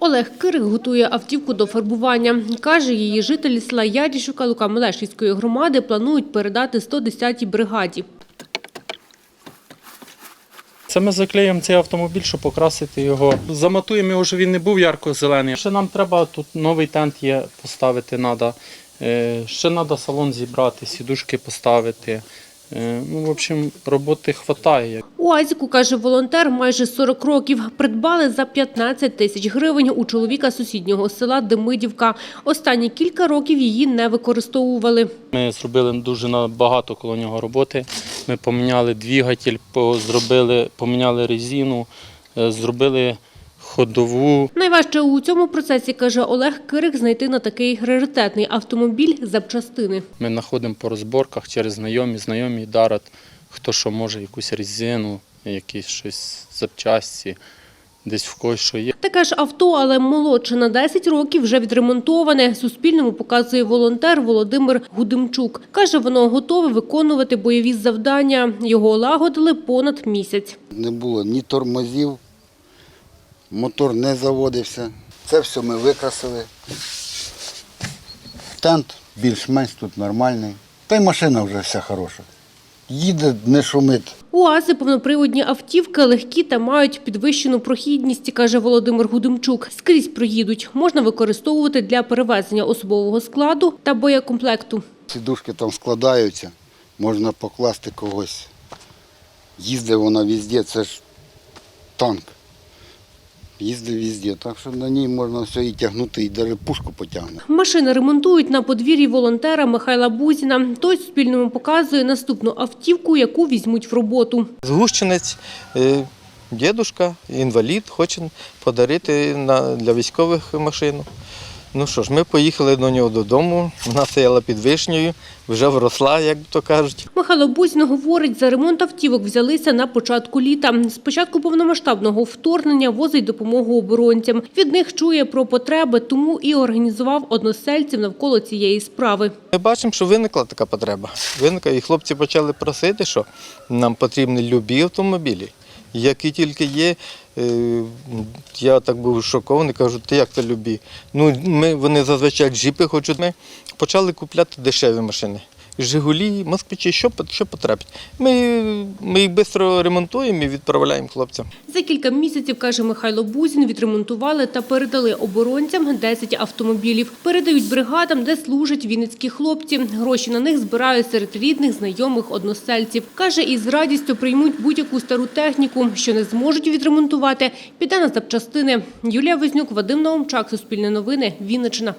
Олег Кирик готує автівку до фарбування. Каже, її жителі села Ярішука Лука-Мелешівської громади планують передати 110-й бригаді. Це ми заклеїмо цей автомобіль, щоб покрасити його. Заматуємо його, щоб він не був ярко-зелений. Ще нам треба тут новий тент є поставити. Е, Ще треба салон зібрати, сідушки поставити. Е, Ну, в общем, роботи вистачає. У Азіку, каже волонтер, майже 40 років. Придбали за 15 тисяч гривень у чоловіка сусіднього села Демидівка. Останні кілька років її не використовували. Ми зробили дуже багато коло нього роботи. Ми поміняли двигатель, зробили, поміняли резину, е, зробили ходову. Найважче у цьому процесі, каже Олег Кирик, знайти на такий раритетний автомобіль запчастини. Ми знаходимо по розборках через знайомі, знайомі дарять, хто що може, якусь резину, якісь щось запчасті, десь в когось що є. Таке ж авто, але молодше на 10 років, вже відремонтоване. Суспільному показує волонтер Володимир Гудимчук. Каже, воно готове виконувати бойові завдання. Його олагодили понад місяць. Не було ні тормозів, мотор не заводився. Це все ми викрасили. Тент більш-менш тут нормальний. Та й машина вже вся хороша. Їде, не шумить. УАЗи повноприводні автівки легкі та мають підвищену прохідність, каже Володимир Гудимчук. Скрізь проїдуть. Можна використовувати для перевезення особового складу та боєкомплекту. Сідушки там складаються, можна покласти когось. Їздить вона везде, це ж танк. Їздить везде, так що на ній можна все і тягнути, і навіть пушку потягне. Машини ремонтують на подвір'ї волонтера Михайла Бузіна. Той Суспільному показує наступну автівку, яку візьмуть в роботу. Згущенець, дідусь, дідушка, інвалід, хоче подарити для військових машину. Ну що ж, ми поїхали до нього додому. Вона стояла під вишнею, вже вросла, як то кажуть. Михайло Бузін говорить, за ремонт автівок взялися на початку літа. З початку повномасштабного вторгнення возить допомогу оборонцям. Від них чує про потреби, тому і організував односельців навколо цієї справи. Ми бачимо, що виникла така потреба. Виникла, і хлопці почали просити, що нам потрібні любі автомобілі. Які тільки є, е, я так був шокований, кажу, ти як це любі? Ну, ми, вони зазвичай джіпи хочуть. Ми почали купляти дешеві машини. Жигулі, москвичі, що, що потрапить. Ми, ми їх швидко ремонтуємо і відправляємо хлопцям. За кілька місяців, каже Михайло Бузін, відремонтували та передали оборонцям 10 автомобілів. Передають бригадам, де служать вінницькі хлопці. Гроші на них збирають серед рідних, знайомих, односельців. Каже, із радістю приймуть будь-яку стару техніку, що не зможуть відремонтувати. Піде на запчастини. Юлія Вознюк, Вадим Наумчак, Суспільне новини, Вінниччина.